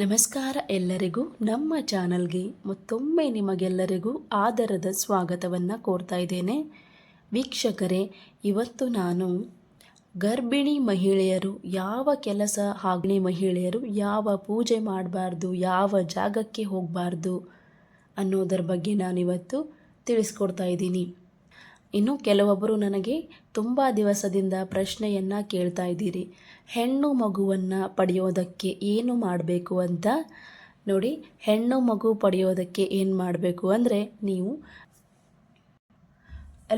ನಮಸ್ಕಾರ ಎಲ್ಲರಿಗೂ ನಮ್ಮ ಚಾನಲ್ಗೆ ಮತ್ತೊಮ್ಮೆ ನಿಮಗೆಲ್ಲರಿಗೂ ಆದರದ ಸ್ವಾಗತವನ್ನು ಕೋರ್ತಾ ಇದ್ದೇನೆ. ವೀಕ್ಷಕರೇ, ಇವತ್ತು ನಾನು ಗರ್ಭಿಣಿ ಮಹಿಳೆಯರು ಯಾವ ಕೆಲಸ ಹಾಗಣಿ ಮಹಿಳೆಯರು ಯಾವ ಪೂಜೆ ಮಾಡಬಾರ್ದು, ಯಾವ ಜಾಗಕ್ಕೆ ಹೋಗಬಾರ್ದು ಅನ್ನೋದರ ಬಗ್ಗೆ ನಾನಿವತ್ತು ತಿಳಿಸ್ಕೊಡ್ತಾ ಇದ್ದೀನಿ. ಇನ್ನು ಕೆಲವೊಬ್ಬರು ನನಗೆ ತುಂಬ ದಿವಸದಿಂದ ಪ್ರಶ್ನೆಯನ್ನು ಕೇಳ್ತಾ ಇದ್ದೀರಿ. ಹೆಣ್ಣು ಮಗುವನ್ನು ಪಡೆಯೋದಕ್ಕೆ ಏನು ಮಾಡಬೇಕು ಅಂತ? ನೋಡಿ, ಹೆಣ್ಣು ಮಗು ಪಡೆಯೋದಕ್ಕೆ ಏನು ಮಾಡಬೇಕು ಅಂದರೆ ನೀವು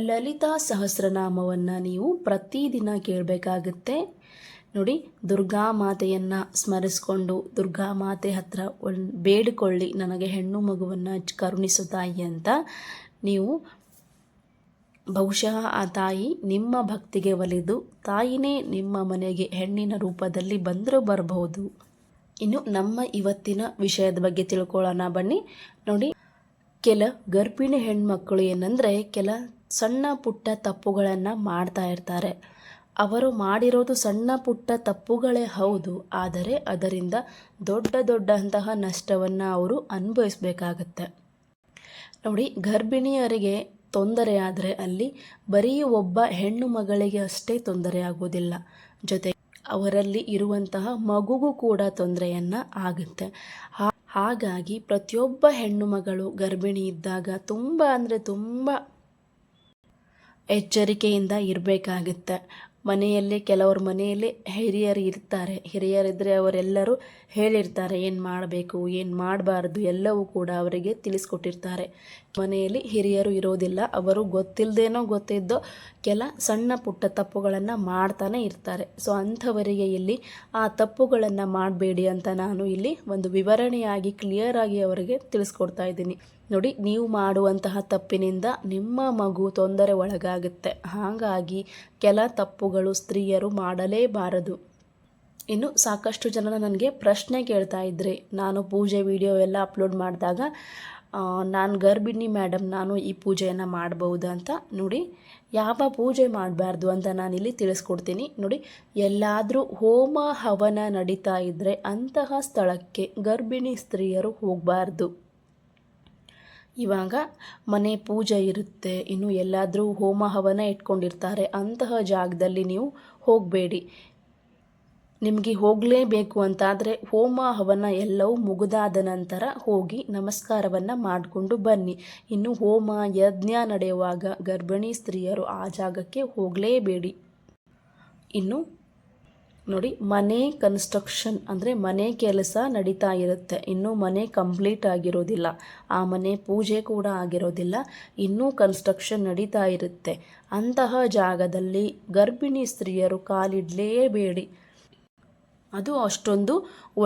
ಲಲಿತಾ ಸಹಸ್ರನಾಮವನ್ನು ನೀವು ಪ್ರತಿದಿನ ಕೇಳಬೇಕಾಗುತ್ತೆ. ನೋಡಿ, ದುರ್ಗಾ ಮಾತೆಯನ್ನು ಸ್ಮರಿಸ್ಕೊಂಡು ದುರ್ಗಾ ಮಾತೆ ಹತ್ರ ಬೇಡಿಕೊಳ್ಳಿ ನನಗೆ ಹೆಣ್ಣು ಮಗುವನ್ನು ಕರುಣಿಸು ತಾಯಿ ಅಂತ. ನೀವು ಬಹುಶಃ ಆ ತಾಯಿ ನಿಮ್ಮ ಭಕ್ತಿಗೆ ಒಲಿದು, ತಾಯಿನೇ ನಿಮ್ಮ ಮನೆಗೆ ಹೆಣ್ಣಿನ ರೂಪದಲ್ಲಿ ಬಂದರೂ ಬರಬಹುದು. ಇನ್ನು ನಮ್ಮ ಇವತ್ತಿನ ವಿಷಯದ ಬಗ್ಗೆ ತಿಳ್ಕೊಳ್ಳೋಣ ಬನ್ನಿ. ನೋಡಿ, ಕೆಲ ಗರ್ಭಿಣಿ ಹೆಣ್ಮಕ್ಕಳು ಏನಂದರೆ, ಕೆಲ ಸಣ್ಣ ಪುಟ್ಟ ತಪ್ಪುಗಳನ್ನು ಮಾಡ್ತಾ ಇರ್ತಾರೆ. ಅವರು ಮಾಡಿರೋದು ಸಣ್ಣ ಪುಟ್ಟ ತಪ್ಪುಗಳೇ ಹೌದು, ಆದರೆ ಅದರಿಂದ ದೊಡ್ಡ ದೊಡ್ಡಂತಹ ನಷ್ಟವನ್ನು ಅವರು ಅನುಭವಿಸಬೇಕಾಗತ್ತೆ. ನೋಡಿ, ಗರ್ಭಿಣಿಯರಿಗೆ ತೊಂದರೆ ಆದರೆ ಅಲ್ಲಿ ಬರೀ ಒಬ್ಬ ಹೆಣ್ಣು ಮಗಳಿಗೆ ಅಷ್ಟೇ ತೊಂದರೆ ಆಗೋದಿಲ್ಲ. ಜೊತೆ ಅವರಲ್ಲಿ ಇರುವಂತಹ ಮಗುಗೂ ಕೂಡ ತೊಂದರೆಯನ್ನು ಆಗುತ್ತೆ. ಹಾಗಾಗಿ ಪ್ರತಿಯೊಬ್ಬ ಹೆಣ್ಣು ಮಗಳು ಗರ್ಭಿಣಿ ಇದ್ದಾಗ ತುಂಬ ಅಂದರೆ ತುಂಬ ಎಚ್ಚರಿಕೆಯಿಂದ ಇರಬೇಕಾಗುತ್ತೆ. ಮನೆಯಲ್ಲಿ, ಕೆಲವ್ರ ಮನೆಯಲ್ಲಿ ಹಿರಿಯರು ಇರ್ತಾರೆ. ಹಿರಿಯರಿದ್ದರೆ ಅವರೆಲ್ಲರೂ ಹೇಳಿರ್ತಾರೆ, ಏನು ಮಾಡಬೇಕು, ಏನು ಮಾಡಬಾರ್ದು, ಎಲ್ಲವೂ ಕೂಡ ಅವರಿಗೆ ತಿಳಿಸ್ಕೊಟ್ಟಿರ್ತಾರೆ. ಮನೆಯಲ್ಲಿ ಹಿರಿಯರು ಇರೋದಿಲ್ಲ. ಅವರು ಗೊತ್ತಿಲ್ಲದೇನೋ ಗೊತ್ತಿದ್ದೋ ಕೆಲ ಸಣ್ಣ ಪುಟ್ಟ ತಪ್ಪುಗಳನ್ನು ಮಾಡ್ತಾನೆ ಇರ್ತಾರೆ. ಸೊ ಅಂಥವರಿಗೆ ಇಲ್ಲಿ ಆ ತಪ್ಪುಗಳನ್ನು ಮಾಡಬೇಡಿ ಅಂತ ನಾನು ಇಲ್ಲಿ ಒಂದು ವಿವರಣೆಯಾಗಿ ಕ್ಲಿಯರಾಗಿ ಅವರಿಗೆ ತಿಳಿಸ್ಕೊಡ್ತಾ ಇದ್ದೀನಿ. ನೋಡಿ, ನೀವು ಮಾಡುವಂತಹ ತಪ್ಪಿನಿಂದ ನಿಮ್ಮ ಮಗು ತೊಂದರೆ ಒಳಗಾಗುತ್ತೆ. ಹಾಗಾಗಿ ಕೆಲ ತಪ್ಪುಗಳು ಸ್ತ್ರೀಯರು ಮಾಡಲೇಬಾರದು. ಇನ್ನು ಸಾಕಷ್ಟು ಜನ ನನಗೆ ಪ್ರಶ್ನೆ ಕೇಳ್ತಾ ಇದ್ರಿ, ನಾನು ಪೂಜೆ ವಿಡಿಯೋ ಎಲ್ಲ ಅಪ್ಲೋಡ್ ಮಾಡಿದಾಗ ನಾನು ಗರ್ಭಿಣಿ ಮೇಡಮ್ ನಾನು ಈ ಪೂಜೆಯನ್ನು ಮಾಡಬಹುದು ಅಂತ ನೋಡಿ, ಯಾವ ಪೂಜೆ ಮಾಡಬಾರ್ದು ಅಂತ ನಾನಿಲ್ಲಿ ತಿಳಿಸ್ಕೊಡ್ತೀನಿ. ನೋಡಿ, ಎಲ್ಲಾದರೂ ಹೋಮ ಹವನ ನಡೀತಾ ಇದ್ದರೆ ಅಂತಹ ಸ್ಥಳಕ್ಕೆ ಗರ್ಭಿಣಿ ಸ್ತ್ರೀಯರು ಹೋಗಬಾರ್ದು. ಇವಾಗ ಮನೆ ಪೂಜೆ ಇರುತ್ತೆ, ಇನ್ನು ಎಲ್ಲಾದರೂ ಹೋಮ ಹವನ ಇಟ್ಕೊಂಡಿರ್ತಾರೆ, ಅಂತಹ ಜಾಗದಲ್ಲಿ ನೀವು ಹೋಗಬೇಡಿ. ನಿಮಗೆ ಹೋಗಲೇಬೇಕು ಅಂತಾದರೆ ಹೋಮ ಹವನ ಎಲ್ಲವೂ ಮುಗಿದಾದ ನಂತರ ಹೋಗಿ ನಮಸ್ಕಾರವನ್ನು ಮಾಡಿಕೊಂಡು ಬನ್ನಿ. ಇನ್ನು ಹೋಮ ಯಜ್ಞ ನಡೆಯುವಾಗ ಗರ್ಭಿಣಿ ಸ್ತ್ರೀಯರು ಆ ಜಾಗಕ್ಕೆ ಹೋಗಲೇಬೇಡಿ. ಇನ್ನು ನೋಡಿ, ಮನೆ ಕನ್ಸ್ಟ್ರಕ್ಷನ್ ಅಂದರೆ ಮನೆ ಕೆಲಸ ನಡೀತಾ ಇರುತ್ತೆ. ಇನ್ನೂ ಮನೆ ಕಂಪ್ಲೀಟ್ ಆಗಿರೋದಿಲ್ಲ. ಆ ಮನೆ ಪೂಜೆ ಕೂಡ ಆಗಿರೋದಿಲ್ಲ. ಇನ್ನೂ ಕನ್ಸ್ಟ್ರಕ್ಷನ್ ನಡೀತಾ ಇರುತ್ತೆ. ಅಂತಹ ಜಾಗದಲ್ಲಿ ಗರ್ಭಿಣಿ ಸ್ತ್ರೀಯರು ಕಾಲಿಡಲೇಬೇಡಿ. ಅದು ಅಷ್ಟೊಂದು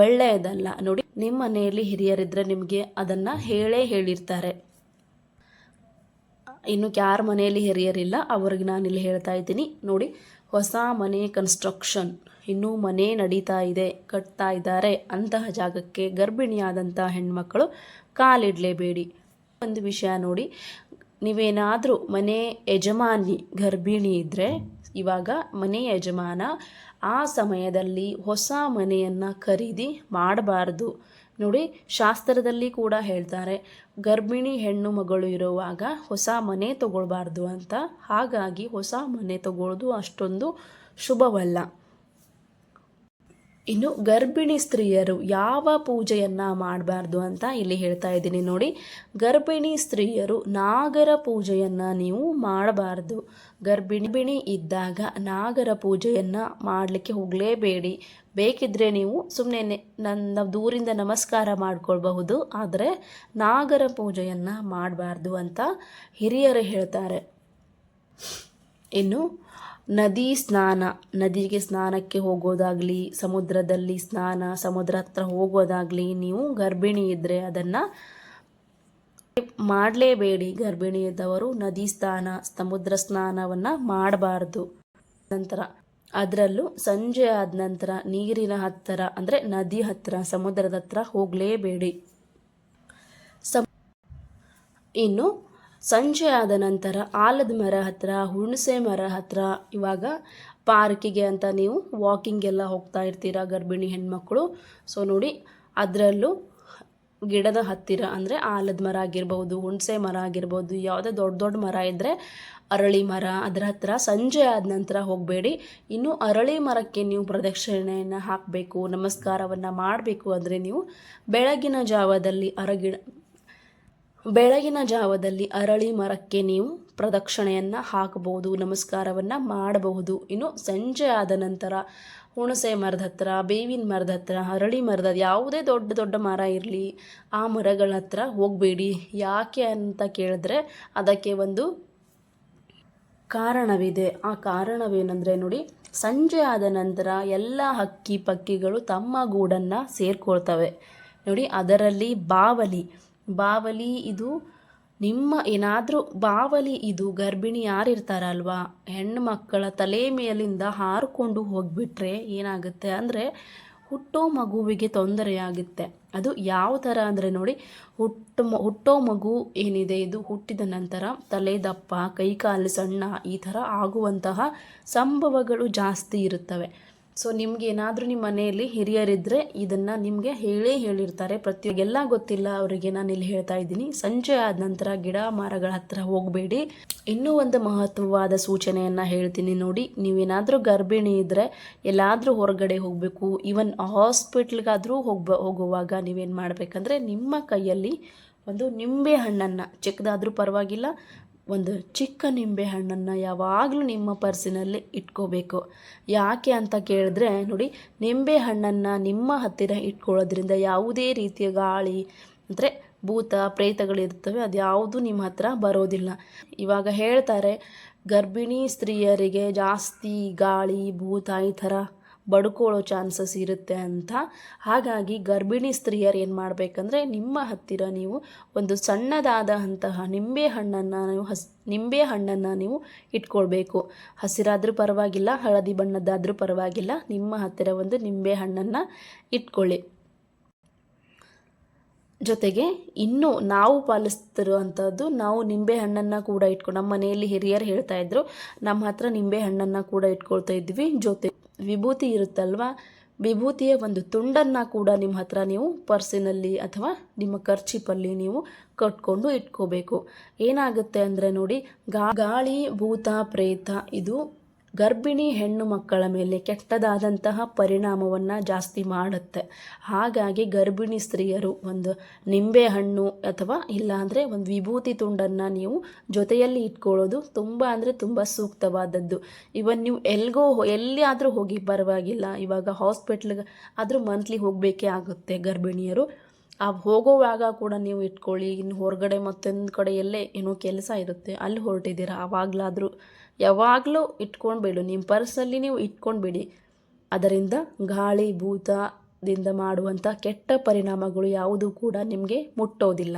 ಒಳ್ಳೆಯದಲ್ಲ. ನೋಡಿ ನಿಮ್ಮ ಮನೆಯಲ್ಲಿ ಹಿರಿಯರಿದ್ದರೆ ನಿಮಗೆ ಅದನ್ನು ಹೇಳೇ ಹೇಳಿರ್ತಾರೆ. ಇನ್ನು ಯಾರ ಮನೆಯಲ್ಲಿ ಹಿರಿಯರಿಲ್ಲ, ಅವ್ರಿಗೆ ಇಲ್ಲಿ ಹೇಳ್ತಾ ಇದ್ದೀನಿ. ನೋಡಿ ಹೊಸ ಮನೆ ಕನ್ಸ್ಟ್ರಕ್ಷನ್ ಇನ್ನೂ ಮನೆ ನಡೀತಾ ಇದೆ, ಕಟ್ತಾ ಇದ್ದಾರೆ. ಅಂತಹ ಜಾಗಕ್ಕೆ ಗರ್ಭಿಣಿಯಾದಂಥ ಹೆಣ್ಮಕ್ಕಳು ಕಾಲಿಡಲೇಬೇಡಿ. ಒಂದು ವಿಷಯ ನೋಡಿ, ನೀವೇನಾದರೂ ಮನೆ ಯಜಮಾನಿ ಗರ್ಭಿಣಿ ಇದ್ದರೆ ಇವಾಗ ಮನೆ ಯಜಮಾನ ಆ ಸಮಯದಲ್ಲಿ ಹೊಸ ಮನೆಯನ್ನು ಖರೀದಿ ಮಾಡಬಾರ್ದು. ನೋಡಿ, ಶಾಸ್ತ್ರದಲ್ಲಿ ಕೂಡ ಹೇಳ್ತಾರೆ, ಗರ್ಭಿಣಿ ಹೆಣ್ಣು ಮಗಳು ಇರುವಾಗ ಹೊಸ ಮನೆ ತಗೊಳ್ಬಾರ್ದು ಅಂತ. ಹಾಗಾಗಿ ಹೊಸ ಮನೆ ತಗೊಳ್ಳೋದು ಅಷ್ಟೊಂದು ಶುಭವಲ್ಲ. ಇನ್ನು ಗರ್ಭಿಣಿ ಸ್ತ್ರೀಯರು ಯಾವ ಪೂಜೆಯನ್ನು ಮಾಡಬಾರ್ದು ಅಂತ ಇಲ್ಲಿ ಹೇಳ್ತಾ ಇದ್ದೀನಿ ನೋಡಿ. ಗರ್ಭಿಣಿ ಸ್ತ್ರೀಯರು ನಾಗರ ಪೂಜೆಯನ್ನು ನೀವು ಮಾಡಬಾರ್ದು. ಗರ್ಭಿಣಿ ಇದ್ದಾಗ ನಾಗರ ಪೂಜೆಯನ್ನು ಮಾಡಲಿಕ್ಕೆ ಹೋಗಲೇಬೇಡಿ. ಬೇಕಿದ್ದರೆ ನೀವು ಸುಮ್ಮನೆ ನನ್ನ ದೂರಿಂದ ನಮಸ್ಕಾರ ಮಾಡಿಕೊಳ್ಬಹುದು. ಆದರೆ ನಾಗರ ಪೂಜೆಯನ್ನು ಮಾಡಬಾರ್ದು ಅಂತ ಹಿರಿಯರು ಹೇಳ್ತಾರೆ. ಇನ್ನು ನದಿ ಸ್ನಾನ, ನದಿಗೆ ಸ್ನಾನಕ್ಕೆ ಹೋಗೋದಾಗಲಿ, ಸಮುದ್ರದಲ್ಲಿ ಸ್ನಾನ, ಸಮುದ್ರ ಹತ್ರ ಹೋಗೋದಾಗಲಿ, ನೀವು ಗರ್ಭಿಣಿ ಇದ್ದರೆ ಅದನ್ನು ಮಾಡಲೇಬೇಡಿ. ಗರ್ಭಿಣಿ ಇದ್ದವರು ನದಿ ಸ್ನಾನ, ಸಮುದ್ರ ಸ್ನಾನವನ್ನು ಮಾಡಬಾರ್ದು. ನಂತರ ಅದರಲ್ಲೂ ಸಂಜೆ ಆದ ನಂತರ ನೀರಿನ ಹತ್ತಿರ, ಅಂದರೆ ನದಿ ಹತ್ತಿರ, ಸಮುದ್ರದ ಹತ್ರ ಹೋಗಲೇಬೇಡಿ. ಸಮ ಇನ್ನು ಸಂಜೆ ಆದ ನಂತರ ಆಲದ ಮರ ಹತ್ರ, ಹುಣಸೆ ಮರ ಹತ್ರ, ಇವಾಗ ಪಾರ್ಕಿಗೆ ಅಂತ ನೀವು ವಾಕಿಂಗ್ ಎಲ್ಲ ಹೋಗ್ತಾ ಇರ್ತೀರ ಗರ್ಭಿಣಿ ಹೆಣ್ಮಕ್ಳು? ಸೊ ನೋಡಿ, ಅದರಲ್ಲೂ ಗಿಡದ ಹತ್ತಿರ ಅಂದರೆ ಆಲದ ಮರ ಆಗಿರ್ಬೋದು, ಹುಣಸೆ ಮರ ಆಗಿರ್ಬೋದು, ಯಾವುದೇ ದೊಡ್ಡ ದೊಡ್ಡ ಮರ ಇದ್ದರೆ ಅರಳಿ ಮರ, ಅದರ ಹತ್ರ ಸಂಜೆ ಆದ ನಂತರ ಹೋಗಬೇಡಿ. ಇನ್ನು ಅರಳಿ ಮರಕ್ಕೆ ನೀವು ಪ್ರದಕ್ಷಿಣೆಯನ್ನು ಹಾಕಬೇಕು, ನಮಸ್ಕಾರವನ್ನು ಮಾಡಬೇಕು ಅಂದರೆ ನೀವು ಬೆಳಗಿನ ಜಾವದಲ್ಲಿ ಅರಗಿಡ ಬೆಳಗಿನ ಜಾವದಲ್ಲಿ ಅರಳಿ ಮರಕ್ಕೆ ನೀವು ಪ್ರದಕ್ಷಿಣೆಯನ್ನು ಹಾಕಬಹುದು, ನಮಸ್ಕಾರವನ್ನು ಮಾಡಬಹುದು. ಇನ್ನು ಸಂಜೆ ಆದ ನಂತರ ಹುಣಸೆ ಮರದ ಹತ್ರ, ಬೇವಿನ ಮರದ ಹತ್ರ, ಅರಳಿ ಮರದ ಯಾವುದೇ ದೊಡ್ಡ ದೊಡ್ಡ ಮರ ಇರಲಿ, ಆ ಮರಗಳ ಹತ್ರ ಹೋಗಬೇಡಿ. ಯಾಕೆ ಅಂತ ಕೇಳಿದ್ರೆ ಅದಕ್ಕೆ ಒಂದು ಕಾರಣವಿದೆ. ಆ ಕಾರಣವೇನೆಂದರೆ ನೋಡಿ, ಸಂಜೆ ಆದ ನಂತರ ಎಲ್ಲ ಹಕ್ಕಿ ಪಕ್ಕಿಗಳು ತಮ್ಮ ಗೂಡನ್ನು ಸೇರ್ಕೊಳ್ತವೆ. ನೋಡಿ, ಅದರಲ್ಲಿ ಬಾವಲಿ. ಬಾವಲಿ ಇದು ನಿಮ್ಮ ಏನಾದರೂ ಬಾವಲಿ ಇದು ಗರ್ಭಿಣಿ ಯಾರಿರ್ತಾರಲ್ವಾ? ಹೆಣ್ಣು ಮಕ್ಕಳ ತಲೆ ಮೇಲಿಂದ ಹಾರಿಕೊಂಡು ಹೋಗಿಬಿಟ್ರೆ ಏನಾಗುತ್ತೆ ಅಂದರೆ ಹುಟ್ಟೋ ಮಗುವಿಗೆ ತೊಂದರೆಯಾಗುತ್ತೆ. ಅದು ಯಾವ ಥರ ಅಂದರೆ ನೋಡಿ, ಹುಟ್ಟ ಹುಟ್ಟೋ ಮಗು ಏನಿದೆ ಇದು ಹುಟ್ಟಿದ ನಂತರ ತಲೆ ದಪ್ಪ ಕೈಕಾಲು ಸಣ್ಣ ಈ ಥರ ಆಗುವಂತಹ ಸಂಭವಗಳು ಜಾಸ್ತಿ ಇರುತ್ತವೆ. ಸೊ ನಿಮ್ಗೆ ಏನಾದರೂ ನಿಮ್ಮ ಮನೆಯಲ್ಲಿ ಹಿರಿಯರಿದ್ದರೆ ಇದನ್ನು ನಿಮಗೆ ಹೇಳೇ ಹೇಳಿರ್ತಾರೆ. ಪ್ರತಿಯೊಗೆಲ್ಲ ಗೊತ್ತಿಲ್ಲ, ಅವರಿಗೆ ನಾನು ಇಲ್ಲಿ ಹೇಳ್ತಾ ಇದ್ದೀನಿ. ಸಂಜೆ ಆದ ನಂತರ ಗಿಡ ಮರಗಳ ಹತ್ರ ಹೋಗಬೇಡಿ. ಇನ್ನೂ ಒಂದು ಮಹತ್ವವಾದ ಸೂಚನೆಯನ್ನು ಹೇಳ್ತೀನಿ ನೋಡಿ. ನೀವೇನಾದರೂ ಗರ್ಭಿಣಿ ಇದ್ದರೆ ಎಲ್ಲಾದರೂ ಹೊರಗಡೆ ಹೋಗಬೇಕು. ಈವನ್ ಹಾಸ್ಪಿಟ್ಲ್ಗಾದರೂ ಹೋಗ್ಬ, ಹೋಗುವಾಗ ನೀವೇನು ಮಾಡಬೇಕಂದ್ರೆ ನಿಮ್ಮ ಕೈಯಲ್ಲಿ ಒಂದು ನಿಂಬೆ ಹಣ್ಣನ್ನು, ಚಿಕ್ಕದಾದರೂ ಪರವಾಗಿಲ್ಲ ಒಂದು ಚಿಕ್ಕ ನಿಂಬೆ ಹಣ್ಣನ್ನು ಯಾವಾಗಲೂ ನಿಮ್ಮ ಪರ್ಸಿನಲ್ಲಿ ಇಟ್ಕೋಬೇಕು. ಯಾಕೆ ಅಂತ ಕೇಳಿದ್ರೆ, ನೋಡಿ, ನಿಂಬೆ ಹಣ್ಣನ್ನು ನಿಮ್ಮ ಹತ್ತಿರ ಇಟ್ಕೊಳ್ಳೋದ್ರಿಂದ ಯಾವುದೇ ರೀತಿಯ ಗಾಳಿ, ಅಂದರೆ ಭೂತ ಪ್ರೇತಗಳಿರ್ತವೆ ಅದು ಯಾವುದು ನಿಮ್ಮ ಹತ್ರ ಬರೋದಿಲ್ಲ. ಇವಾಗ ಹೇಳ್ತಾರೆ, ಗರ್ಭಿಣಿ ಸ್ತ್ರೀಯರಿಗೆ ಜಾಸ್ತಿ ಗಾಳಿ, ಭೂತ ಈ ಥರ ಬಡ್ಕೊಳ್ಳೋ ಚಾನ್ಸಸ್ ಇರುತ್ತೆ ಅಂತ. ಹಾಗಾಗಿ ಗರ್ಭಿಣಿ ಸ್ತ್ರೀಯರು ಏನು ಮಾಡಬೇಕಂದ್ರೆ ನಿಮ್ಮ ಹತ್ತಿರ ನೀವು ಒಂದು ಸಣ್ಣದಾದಂತಹ ನಿಂಬೆ ಹಣ್ಣನ್ನು ನೀವು ಹಸ್, ನಿಂಬೆ ಹಣ್ಣನ್ನು ನೀವು ಇಟ್ಕೊಳ್ಬೇಕು. ಹಸಿರಾದರೂ ಪರವಾಗಿಲ್ಲ, ಹಳದಿ ಬಣ್ಣದ್ದಾದರೂ ಪರವಾಗಿಲ್ಲ. ನಿಮ್ಮ ಹತ್ತಿರ ಒಂದು ನಿಂಬೆ ಹಣ್ಣನ್ನು ಇಟ್ಕೊಳ್ಳಿ. ಜೊತೆಗೆ ಇನ್ನು ನಾವು ಪಾಲಿಸ್ತಿರುವಂಥದ್ದು ನಾವು ನಿಂಬೆ ಹಣ್ಣನ್ನು ಕೂಡ ಇಟ್ಕೊ, ನಮ್ಮ ಮನೆಯಲ್ಲಿ ಹಿರಿಯರು ಹೇಳ್ತಾ ಇದ್ರು, ನಮ್ಮ ಹತ್ರ ನಿಂಬೆ ಹಣ್ಣನ್ನು ಕೂಡ ಇಟ್ಕೊಳ್ತಾ ಇದ್ವಿ. ಜೊತೆ ವಿಭೂತಿ ಇರುತ್ತಲ್ವ? ವಿಭೂತಿಯ ಒಂದು ತುಂಡನ್ನು ಕೂಡ ನಿಮ್ಮ ಹತ್ರ ನೀವು ಪರ್ಸಿನಲ್ಲಿ ಅಥವಾ ನಿಮ್ಮ ಖರ್ಚಿಪಲ್ಲಿ ನೀವು ಕಟ್ಕೊಂಡು ಇಟ್ಕೋಬೇಕು. ಏನಾಗುತ್ತೆ ಅಂದರೆ ನೋಡಿ, ಗಾಳಿ, ಭೂತ, ಪ್ರೇತ, ಇದು ಗರ್ಭಿಣಿ ಹೆಣ್ಣು ಮಕ್ಕಳ ಮೇಲೆ ಕೆಟ್ಟದಾದಂತಹ ಪರಿಣಾಮವನ್ನು ಜಾಸ್ತಿ ಮಾಡುತ್ತೆ. ಹಾಗಾಗಿ ಗರ್ಭಿಣಿ ಸ್ತ್ರೀಯರು ಒಂದು ನಿಂಬೆ ಹಣ್ಣು ಅಥವಾ ಇಲ್ಲಾಂದರೆ ಒಂದು ವಿಭೂತಿ ತುಂಡನ್ನು ನೀವು ಜೊತೆಯಲ್ಲಿ ಇಟ್ಕೊಳ್ಳೋದು ತುಂಬ ಅಂದರೆ ತುಂಬ ಸೂಕ್ತವಾದದ್ದು. ಇವನ್ ನೀವು ಎಲ್ಗೋ ಎಲ್ಲಿ ಆದರೂ ಹೋಗಿ ಪರವಾಗಿಲ್ಲ. ಇವಾಗ ಹಾಸ್ಪಿಟ್ಲ್ಗೆ ಆದರೂ ಮಂತ್ಲಿ ಹೋಗಬೇಕೇ ಆಗುತ್ತೆ ಗರ್ಭಿಣಿಯರು. ಆ ಹೋಗೋವಾಗ ಕೂಡ ನೀವು ಇಟ್ಕೊಳ್ಳಿ ಇನ್ನು ಹೊರಗಡೆ ಮತ್ತೊಂದು ಕಡೆ ಎಲ್ಲೇ ಏನೋ ಕೆಲಸ ಇರುತ್ತೆ, ಅಲ್ಲಿ ಹೊರಟಿದ್ದೀರಾ? ಆವಾಗಲಾದರೂ ಯಾವಾಗಲೂ ಇಟ್ಕೊಂಡ್ಬಿಡು ನಿಮ್ಮ ಪರ್ಸಲ್ಲಿ ನೀವು ಇಟ್ಕೊಂಡ್ಬಿಡಿ ಅದರಿಂದ ಗಾಳಿ, ಭೂತದಿಂದ ಮಾಡುವಂಥ ಕೆಟ್ಟ ಪರಿಣಾಮಗಳು ಯಾವುದೂ ಕೂಡ ನಿಮಗೆ ಮುಟ್ಟೋದಿಲ್ಲ.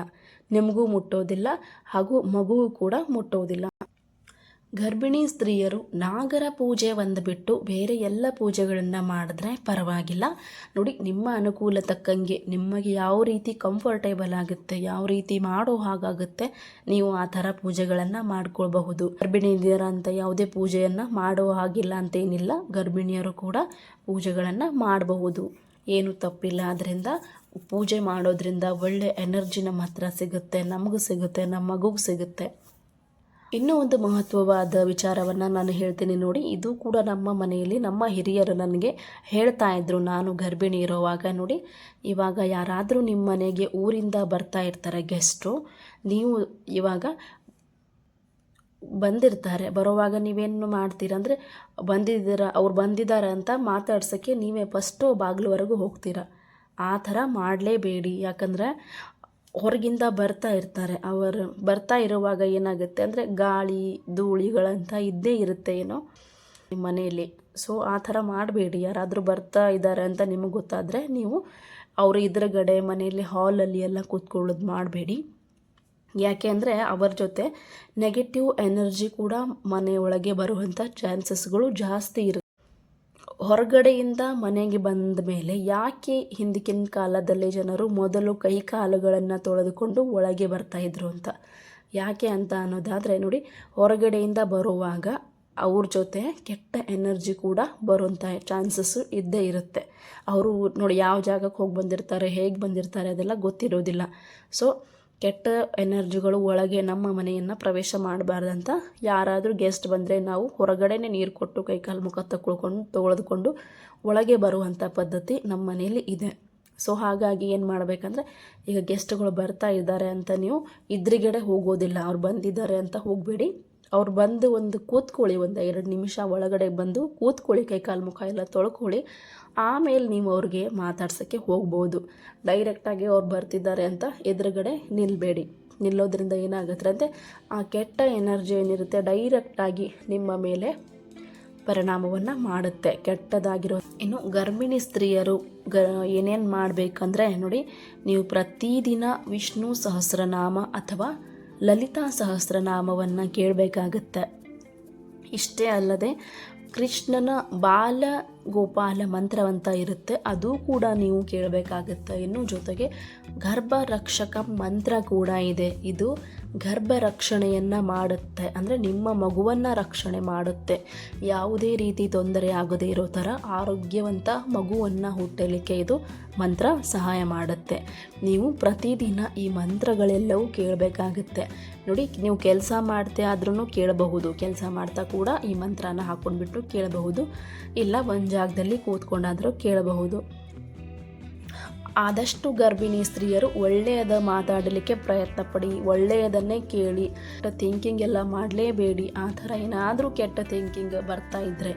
ನಿಮಗೂ ಮುಟ್ಟೋದಿಲ್ಲ, ಹಾಗೂ ಮಗುವು ಕೂಡ ಮುಟ್ಟೋದಿಲ್ಲ. ಗರ್ಭಿಣಿ ಸ್ತ್ರೀಯರು ನಾಗರ ಪೂಜೆ ಒಂದು ಬಿಟ್ಟು ಬೇರೆ ಎಲ್ಲ ಪೂಜೆಗಳನ್ನು ಮಾಡಿದ್ರೆ ಪರವಾಗಿಲ್ಲ. ನೋಡಿ, ನಿಮ್ಮ ಅನುಕೂಲ ತಕ್ಕಂಗೆ ನಿಮಗೆ ಯಾವ ರೀತಿ ಕಂಫರ್ಟೇಬಲ್ ಆಗುತ್ತೆ, ಯಾವ ರೀತಿ ಮಾಡೋ ಹಾಗಾಗುತ್ತೆ, ನೀವು ಆ ಥರ ಪೂಜೆಗಳನ್ನು ಮಾಡ್ಕೊಳ್ಬಹುದು. ಗರ್ಭಿಣಿ ಅಂತ ಯಾವುದೇ ಪೂಜೆಯನ್ನು ಮಾಡೋ ಹಾಗಿಲ್ಲ ಅಂತೇನಿಲ್ಲ. ಗರ್ಭಿಣಿಯರು ಕೂಡ ಪೂಜೆಗಳನ್ನು ಮಾಡಬಹುದು. ಏನು ತಪ್ಪಿಲ್ಲ. ಅದರಿಂದ ಪೂಜೆ ಮಾಡೋದ್ರಿಂದ ಒಳ್ಳೆ ಎನರ್ಜಿ ನಮ್ಮ ಹತ್ರ ಸಿಗುತ್ತೆ, ನಮಗೂ ಸಿಗುತ್ತೆ, ನಮ್ಮ ಮಗುಗೂ ಸಿಗುತ್ತೆ. ಇನ್ನೂ ಒಂದು ಮಹತ್ವವಾದ ವಿಚಾರವನ್ನು ನಾನು ಹೇಳ್ತೀನಿ ನೋಡಿ. ಇದು ಕೂಡ ನಮ್ಮ ಮನೆಯಲ್ಲಿ ನಮ್ಮ ಹಿರಿಯರು ನನಗೆ ಹೇಳ್ತಾ ಇದ್ರು. ನಾನು ಗರ್ಭಿಣಿ ಇರೋವಾಗ ನೋಡಿ, ಇವಾಗ ಯಾರಾದರೂ ನಿಮ್ಮ ಮನೆಗೆ ಊರಿಂದ ಬರ್ತಾ ಇರ್ತಾರೆ ಗೆಸ್ಟು ನೀವು ಇವಾಗ ಬಂದಿರ್ತಾರೆ. ಬರೋವಾಗ ನೀವೇನು ಮಾಡ್ತೀರಂದರೆ ಬಂದಿದ್ದೀರ, ಅವ್ರು ಬಂದಿದ್ದಾರೆ ಅಂತ ಮಾತಾಡ್ಸೋಕ್ಕೆ ನೀವೇ ಫಸ್ಟು ಬಾಗಿಲುವರೆಗೂ ಹೋಗ್ತೀರ. ಆ ಥರ ಮಾಡಲೇಬೇಡಿ. ಯಾಕಂದರೆ ಹೊರಗಿಂದ ಬರ್ತಾ ಇರ್ತಾರೆ. ಅವರು ಬರ್ತಾ ಇರುವಾಗ ಏನಾಗುತ್ತೆ ಅಂದರೆ ಗಾಳಿ, ಧೂಳಿಗಳಂತ ಇದ್ದೇ ಇರುತ್ತೆ ಏನೋ ನಿಮ್ಮ ಮನೆಯಲ್ಲಿ. ಸೊ ಆ ಥರ ಮಾಡಬೇಡಿ. ಯಾರಾದರೂ ಬರ್ತಾ ಇದ್ದಾರೆ ಅಂತ ನಿಮಗೆ ಗೊತ್ತಾದರೆ ನೀವು ಅವರು ಎದುರುಗಡೆ ಮನೆಯಲ್ಲಿ ಹಾಲಲ್ಲಿ ಎಲ್ಲ ಕೂತ್ಕೊಳ್ಳೋದು ಮಾಡಬೇಡಿ. ಯಾಕೆ ಅಂದರೆ ಅವರ ಜೊತೆ ನೆಗೆಟಿವ್ ಎನರ್ಜಿ ಕೂಡ ಮನೆಯೊಳಗೆ ಬರುವಂಥ ಚಾನ್ಸಸ್ಗಳು ಜಾಸ್ತಿ ಇರುತ್ತೆ. ಹೊರಗಡೆಯಿಂದ ಮನೆಗೆ ಬಂದ ಮೇಲೆ ಯಾಕೆ ಹಿಂದಿನ ಕಾಲದಲ್ಲಿ ಜನರು ಮೊದಲು ಕೈ ಕಾಲುಗಳನ್ನು ತೊಳೆದುಕೊಂಡು ಒಳಗೆ ಬರ್ತಾಯಿದ್ರು ಅಂತ? ಯಾಕೆ ಅಂತ ಅನ್ನೋದಾದರೆ ನೋಡಿ, ಹೊರಗಡೆಯಿಂದ ಬರುವಾಗ ಅವ್ರ ಜೊತೆ ಕೆಟ್ಟ ಎನರ್ಜಿ ಕೂಡ ಬರುವಂಥ ಚಾನ್ಸಸ್ಸು ಇದ್ದೇ ಇರುತ್ತೆ. ಅವರು ನೋಡಿ ಯಾವ ಜಾಗಕ್ಕೆ ಹೋಗಿ ಬಂದಿರ್ತಾರೆ, ಹೇಗೆ ಬಂದಿರ್ತಾರೆ ಅದೆಲ್ಲ ಗೊತ್ತಿರೋದಿಲ್ಲ. ಸೊ ಕೆಟ್ಟ ಎನರ್ಜಿಗಳು ಒಳಗೆ ನಮ್ಮ ಮನೆಯನ್ನು ಪ್ರವೇಶ ಮಾಡಬಾರ್ದಂತ ಯಾರಾದರೂ ಗೆಸ್ಟ್ ಬಂದರೆ ನಾವು ಹೊರಗಡೆನೇ ನೀರು ಕೊಟ್ಟು ಕೈಕಾಲು ಮುಖ ತಗೊಳ್ಕೊಂಡು ತೊಳೆದುಕೊಂಡು ಒಳಗೆ ಬರುವಂಥ ಪದ್ಧತಿ ನಮ್ಮ ಮನೆಯಲ್ಲಿ ಇದೆ. ಸೊ ಹಾಗಾಗಿ ಏನು ಮಾಡಬೇಕಂದ್ರೆ, ಈಗ ಗೆಸ್ಟ್ಗಳು ಬರ್ತಾ ಇದ್ದಾರೆ ಅಂತ ನೀವು ಇದ್ರಿಗಡೆ ಹೋಗೋದಿಲ್ಲ. ಅವ್ರು ಬಂದಿದ್ದಾರೆ ಅಂತ ಹೋಗಬೇಡಿ. ಅವ್ರು ಬಂದು ಒಂದು ಕೂತ್ಕೊಳ್ಳಿ, ಒಂದು ಎರಡು ನಿಮಿಷ ಒಳಗಡೆ ಬಂದು ಕೂತ್ಕೊಳ್ಳಿ, ಕೈ ಕಾಲು ಮುಖ ಎಲ್ಲ ತೊಳ್ಕೊಳ್ಳಿ. ಆಮೇಲೆ ನೀವು ಅವ್ರಿಗೆ ಮಾತಾಡ್ಸೋಕ್ಕೆ ಹೋಗ್ಬೋದು. ಡೈರೆಕ್ಟಾಗಿ ಅವ್ರು ಬರ್ತಿದ್ದಾರೆ ಅಂತ ಎದುರುಗಡೆ ನಿಲ್ಲಬೇಡಿ ನಿಲ್ಲೋದ್ರಿಂದ ಏನಾಗುತ್ತೆ ಅಂದರೆ ಆ ಕೆಟ್ಟ ಎನರ್ಜಿ ಏನಿರುತ್ತೆ ಡೈರೆಕ್ಟಾಗಿ ನಿಮ್ಮ ಮೇಲೆ ಪರಿಣಾಮವನ್ನು ಮಾಡುತ್ತೆ. ಕೆಟ್ಟದಾಗಿರೋ, ಇನ್ನು ಗರ್ಭಿಣಿ ಸ್ತ್ರೀಯರು ಗ, ಏನೇನು ಮಾಡಬೇಕಂದ್ರೆ ನೋಡಿ, ನೀವು ಪ್ರತಿದಿನ ವಿಷ್ಣು ಸಹಸ್ರನಾಮ ಅಥವಾ ಲಲಿತಾ ಸಹಸ್ರನಾಮವನ್ನು ಕೇಳಬೇಕಾಗತ್ತೆ. ಇಷ್ಟೇ ಅಲ್ಲದೆ ಕೃಷ್ಣನ ಬಾಲ ಗೋಪಾಲ ಮಂತ್ರವಂತ ಇರುತ್ತೆ, ಅದು ಕೂಡ ನೀವು ಕೇಳಬೇಕಾಗುತ್ತೆ. ಇನ್ನು ಜೊತೆಗೆ ಗರ್ಭರಕ್ಷಕ ಮಂತ್ರ ಕೂಡ ಇದೆ. ಇದು ಗರ್ಭ ರಕ್ಷಣೆಯನ್ನು ಮಾಡುತ್ತೆ. ಅಂದರೆ ನಿಮ್ಮ ಮಗುವನ್ನು ರಕ್ಷಣೆ ಮಾಡುತ್ತೆ. ಯಾವುದೇ ರೀತಿ ತೊಂದರೆ ಆಗದೇ ಇರೋ ಥರ ಆರೋಗ್ಯವಂತ ಮಗುವನ್ನು ಹುಟ್ಟಲಿಕ್ಕೆ ಇದು ಮಂತ್ರ ಸಹಾಯ ಮಾಡುತ್ತೆ. ನೀವು ಪ್ರತಿದಿನ ಈ ಮಂತ್ರಗಳೆಲ್ಲವೂ ಕೇಳಬೇಕಾಗುತ್ತೆ. ನೋಡಿ, ನೀವು ಕೆಲಸ ಮಾಡ್ತೆ ಆದ್ರೂ ಕೇಳಬಹುದು. ಕೆಲಸ ಮಾಡ್ತಾ ಕೂಡ ಈ ಮಂತ್ರನ ಹಾಕ್ಕೊಂಡ್ಬಿಟ್ಟು ಕೇಳಬಹುದು. ಇಲ್ಲ, ಒಂದು ಜಾಗದಲ್ಲಿ ಕೂತ್ಕೊಂಡಾದರೂ ಕೇಳಬಹುದು. ಆದಷ್ಟು ಗರ್ಭಿಣಿ ಸ್ತ್ರೀಯರು ಒಳ್ಳೆಯದ ಮಾತಾಡಲಿಕ್ಕೆ ಪ್ರಯತ್ನ ಪಡಿ ಒಳ್ಳೆಯದನ್ನೇ ಕೇಳಿ ಥಿಂಕಿಂಗ್ ಎಲ್ಲ ಮಾಡಲೇಬೇಡಿ. ಆ ಥರ ಏನಾದರೂ ಕೆಟ್ಟ ಥಿಂಕಿಂಗ್ ಬರ್ತಾ ಇದ್ದರೆ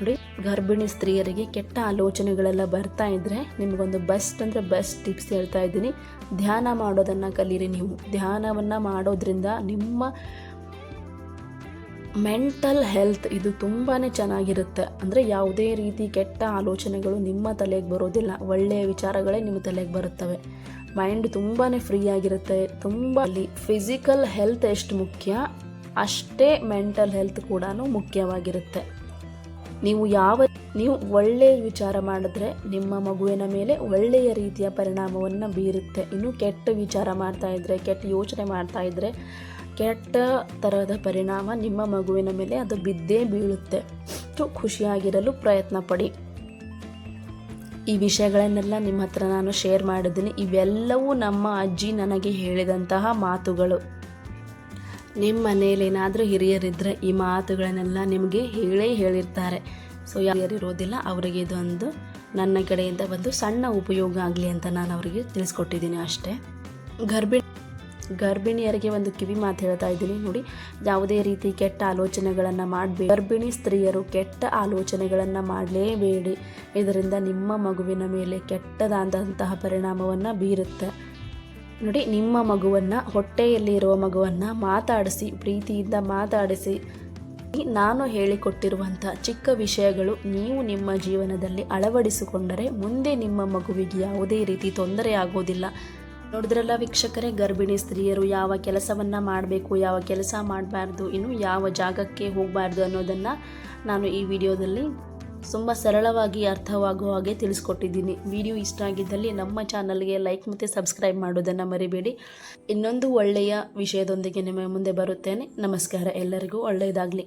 ನೋಡಿ, ಗರ್ಭಿಣಿ ಸ್ತ್ರೀಯರಿಗೆ ಕೆಟ್ಟ ಆಲೋಚನೆಗಳೆಲ್ಲ ಬರ್ತಾ ಇದ್ದರೆ ನಿಮಗೊಂದು ಬೆಸ್ಟ್ ಅಂದರೆ ಬೆಸ್ಟ್ ಟಿಪ್ಸ್ ಹೇಳ್ತಾ ಇದ್ದೀನಿ. ಧ್ಯಾನ ಮಾಡೋದನ್ನು ಕಲೀರಿ ನೀವು. ಧ್ಯಾನವನ್ನು ಮಾಡೋದ್ರಿಂದ ನಿಮ್ಮ ಮೆಂಟಲ್ ಹೆಲ್ತ್ ಇದು ತುಂಬಾ ಚೆನ್ನಾಗಿರುತ್ತೆ. ಅಂದರೆ ಯಾವುದೇ ರೀತಿ ಕೆಟ್ಟ ಆಲೋಚನೆಗಳು ನಿಮ್ಮ ತಲೆಗೆ ಬರೋದಿಲ್ಲ. ಒಳ್ಳೆಯ ವಿಚಾರಗಳೇ ನಿಮ್ಮ ತಲೆಗೆ ಬರುತ್ತವೆ. ಮೈಂಡ್ ತುಂಬಾ ಫ್ರೀ ಆಗಿರುತ್ತೆ. ತುಂಬ ಅಲ್ಲಿ ಫಿಸಿಕಲ್ ಹೆಲ್ತ್ ಎಷ್ಟು ಮುಖ್ಯ? ಅಷ್ಟೇ ಮೆಂಟಲ್ ಹೆಲ್ತ್ ಕೂಡ ಮುಖ್ಯವಾಗಿರುತ್ತೆ. ನೀವು ಯಾವ ನೀವು ಒಳ್ಳೆಯ ವಿಚಾರ ಮಾಡಿದ್ರೆ ನಿಮ್ಮ ಮಗುವಿನ ಮೇಲೆ ಒಳ್ಳೆಯ ರೀತಿಯ ಪರಿಣಾಮವನ್ನು ಬೀರುತ್ತೆ. ಇನ್ನು ಕೆಟ್ಟ ವಿಚಾರ ಮಾಡ್ತಾ ಇದ್ರೆ, ಕೆಟ್ಟ ಯೋಚನೆ ಮಾಡ್ತಾ ಇದ್ರೆ ಕೆಟ್ಟ ಥರದ ಪರಿಣಾಮ ನಿಮ್ಮ ಮಗುವಿನ ಮೇಲೆ ಅದು ಬಿದ್ದೇ ಬೀಳುತ್ತೆ. ಸೊ, ಖುಷಿಯಾಗಿರಲು ಪ್ರಯತ್ನ ಪಡಿ. ಈ ವಿಷಯಗಳನ್ನೆಲ್ಲ ನಿಮ್ಮ ಹತ್ರ ನಾನು ಶೇರ್ ಮಾಡಿದ್ದೀನಿ. ಇವೆಲ್ಲವೂ ನಮ್ಮ ಅಜ್ಜಿ ನನಗೆ ಹೇಳಿದಂತಹ ಮಾತುಗಳು. ನಿಮ್ಮ ಮನೆಯಲ್ಲಿ ಏನಾದರೂ ಹಿರಿಯರಿದ್ದರೆ ಈ ಮಾತುಗಳನ್ನೆಲ್ಲ ನಿಮಗೆ ಹೇಳೇ ಹೇಳಿರ್ತಾರೆ. ಸೊ, ಯಾರಿರೋದಿಲ್ಲ, ಅವರಿಗೆ ಇದೊಂದು ನನ್ನ ಕಡೆಯಿಂದ ಒಂದು ಸಣ್ಣ ಉಪಯೋಗ ಆಗಲಿ ಅಂತ ನಾನು ಅವರಿಗೆ ತಿಳಿಸ್ಕೊಟ್ಟಿದ್ದೀನಿ ಅಷ್ಟೇ. ಗರ್ಭಿಣಿ ಗರ್ಭಿಣಿಯರಿಗೆ ಒಂದು ಕಿವಿ ಮಾತು ಹೇಳ್ತಾ ಇದ್ದೀನಿ. ನೋಡಿ, ಯಾವುದೇ ರೀತಿ ಕೆಟ್ಟ ಆಲೋಚನೆಗಳನ್ನು ಮಾಡಬೇಡಿ. ಗರ್ಭಿಣಿ ಸ್ತ್ರೀಯರು ಕೆಟ್ಟ ಆಲೋಚನೆಗಳನ್ನು ಮಾಡಲೇಬೇಡಿ. ಇದರಿಂದ ನಿಮ್ಮ ಮಗುವಿನ ಮೇಲೆ ಕೆಟ್ಟದಾದಂತಹ ಪರಿಣಾಮವನ್ನು ಬೀರುತ್ತೆ. ನೋಡಿ, ನಿಮ್ಮ ಮಗುವನ್ನು ಹೊಟ್ಟೆಯಲ್ಲಿ ಇರುವ ಮಗುವನ್ನು ಮಾತಾಡಿಸಿ, ಪ್ರೀತಿಯಿಂದ ಮಾತಾಡಿಸಿ. ನಾನು ಹೇಳಿಕೊಟ್ಟಿರುವಂಥ ಚಿಕ್ಕ ವಿಷಯಗಳು ನೀವು ನಿಮ್ಮ ಜೀವನದಲ್ಲಿ ಅಳವಡಿಸಿಕೊಂಡರೆ ಮುಂದೆ ನಿಮ್ಮ ಮಗುವಿಗೆ ಯಾವುದೇ ರೀತಿ ತೊಂದರೆ ಆಗೋದಿಲ್ಲ. ನೋಡಿದ್ರಲ್ಲ ವೀಕ್ಷಕರೇ, ಗರ್ಭಿಣಿ ಸ್ತ್ರೀಯರು ಯಾವ ಕೆಲಸವನ್ನು ಮಾಡಬೇಕು, ಯಾವ ಕೆಲಸ ಮಾಡಬಾರ್ದು, ಇನ್ನು ಯಾವ ಜಾಗಕ್ಕೆ ಹೋಗಬಾರ್ದು ಅನ್ನೋದನ್ನು ನಾನು ಈ ವಿಡಿಯೋದಲ್ಲಿ ತುಂಬ ಸರಳವಾಗಿ ಅರ್ಥವಾಗುವ ಹಾಗೆ ತಿಳಿಸ್ಕೊಟ್ಟಿದ್ದೀನಿ. ವಿಡಿಯೋ ಇಷ್ಟ ಆಗಿದ್ದಲ್ಲಿ ನಮ್ಮ ಚಾನಲ್ಗೆ ಲೈಕ್ ಮತ್ತು ಸಬ್ಸ್ಕ್ರೈಬ್ ಮಾಡೋದನ್ನು ಮರಿಬೇಡಿ. ಇನ್ನೊಂದು ಒಳ್ಳೆಯ ವಿಷಯದೊಂದಿಗೆ ನಿಮ್ಮ ಮುಂದೆ ಬರುತ್ತೇನೆ. ನಮಸ್ಕಾರ. ಎಲ್ಲರಿಗೂ ಒಳ್ಳೆಯದಾಗಲಿ.